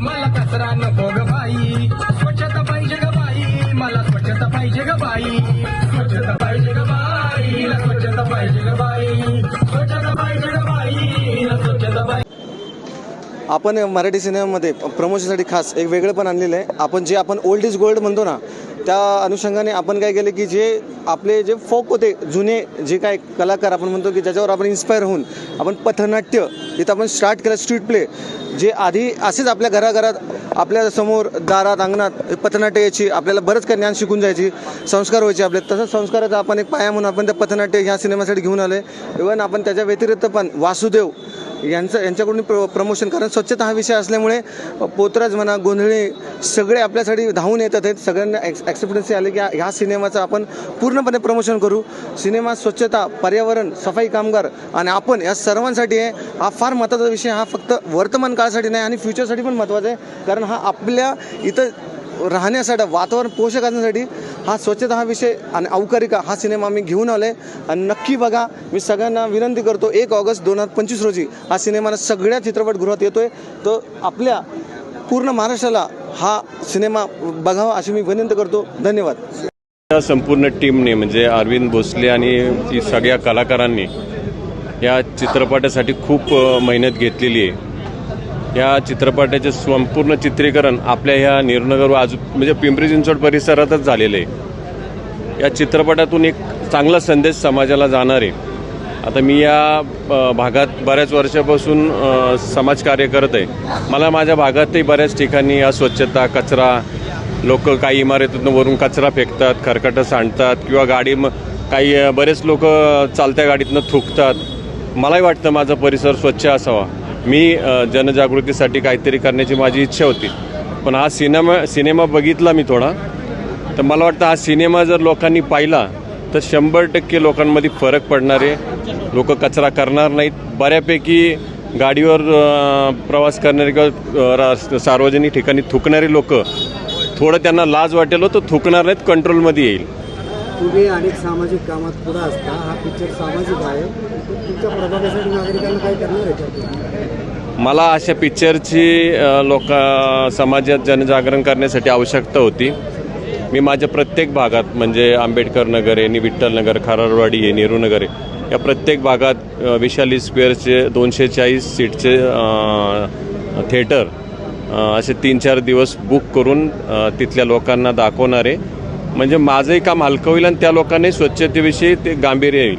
मला कचरा नको ग बाई. स्वच्छता पाहिजे ग बाई. मला स्वच्छता पाहिजे ग बाई. स्वच्छता पाहिजे ग बाई. स्वच्छता पाहिजे ग बाई. स्वच्छता पाहिजे ग बाई. स्वच्छता पाहिजे आपण मराठी सिनेमामध्ये प्रमोशनसाठी खास एक वेगळं पण आणलेलं आहे. आपण जे आपण ओल्ड इज गोल्ड म्हणतो ना त्या अनुषंगाने आपण काय केलं की जे आपले जे फोक होते जुने जे काय कलाकार आपण म्हणतो की ज्याच्यावर आपण इन्स्पायर होऊन आपण पथनाट्य इथं आपण स्टार्ट केलं स्ट्रीट प्ले जे आधी असेच आपल्या घराघरात आपल्यासमोर दारात अंगणात पथनाट्य यायची आपल्याला बरंच काही ज्ञान शिकून जायची संस्कार व्हायचे आपले. तसंच संस्काराचा आपण एक पाया म्हणून आपण त्या पथनाट्य ह्या सिनेमासाठी घेऊन आले इव्हन आपण त्याच्या व्यतिरिक्त पण वासुदेव यांचं यांच्याकडून प्र प्रमोशन कारण स्वच्छता हा विषय असल्यामुळे पोतराज म्हणा गोंधळी सगळे आपल्यासाठी धावून येतात आहेत. सगळ्यांना ॲक्स ॲक्सेप्टन्सी आले की ह्या सिनेमाचं आपण पूर्णपणे प्रमोशन करू. सिनेमा स्वच्छता पर्यावरण सफाई कामगार आणि आपण या सर्वांसाठी आहे. हा फार महत्त्वाचा विषय हा फक्त वर्तमान काळासाठी नाही आणि फ्युचरसाठी पण महत्त्वाचा आहे. कारण हा आपल्या इथं राहण्यासाठी वातावरण पोषक असण्यासाठी हा स्वच्छता हा विषय आणि अवकारिका हा सिनेमा आम्ही घेऊन आलो आहे आणि नक्की बघा मी सगळ्यांना विनंती करतो एक ऑगस्ट दोन हजार पंचवीस रोजी हा सिनेमा सगळ्या चित्रपटगृहात येतो आहे तर आपल्या पूर्ण महाराष्ट्राला हा सिनेमा बघावा अशी मी विनंती करतो. धन्यवाद. या संपूर्ण टीमने म्हणजे अरविंद भोसले आणि सगळ्या कलाकारांनी या चित्रपटासाठी खूप मेहनत घेतलेली आहे. या चित्रपटाचे संपूर्ण चित्रीकरण आपल्या ह्या निर्नगर आजू म्हणजे पिंपरी चिंचवड परिसरातच झालेलं आहे. या चित्रपटातून एक चांगला संदेश समाजाला जाणार आहे. आता मी या भागात बऱ्याच वर्षापासून समाजकार्य करत आहे. मला माझ्या भागातही बऱ्याच ठिकाणी अस्वच्छता कचरा लोक काही इमारतीतून वरून कचरा फेकतात खरकटं सांडतात किंवा गाडी म- काही बरेच लोक चालत्या गाडीतनं थुकतात. मलाही वाटतं माझा परिसर स्वच्छ असावा. मी जनजागृतीसाठी काहीतरी करण्याची माझी इच्छा होती. पण हा सिनेमा सिनेमा बघितला मी थोडा. तर मला वाटतं हा सिनेमा जर लोकांनी पाहिला तर शंभर टक्के लोकांमध्ये फरक पडणार आहे. लोक कचरा करणार नाहीत. बऱ्यापैकी गाडीवर प्रवास करणारे किंवा रा- सार्वजनिक ठिकाणी थुकणारे लोक थोडं त्यांना लाज वाटेल हो, तर थुकणार नाहीत कंट्रोलमध्ये येईल. तुम्ही अनेक सामाजिक कामात पुढे असता हा पिक्चर सामाजिक आहे. तुमच्या प्रभागासाठी नागरिकांना काय करणार आहे मला अशा पिक्चरची लोक समाजात जनजागरण करण्यासाठी आवश्यकता होती. मी माझ्या प्रत्येक भागात म्हणजे आंबेडकर नगर आहे नि विठ्ठल नगर आहे नेहरू नगर आहे या प्रत्येक भागात विशाली स्क्वेअरचे दोनशे चाळीस सीटचे थेटर थिएटर असे तीन चार दिवस बुक करून तिथल्या लोकांना दाखवणार आहे म्हणजे माझंही काम हलकं होईल आणि त्या लोकांनी स्वच्छतेविषयी ते गांभीर्य येईल.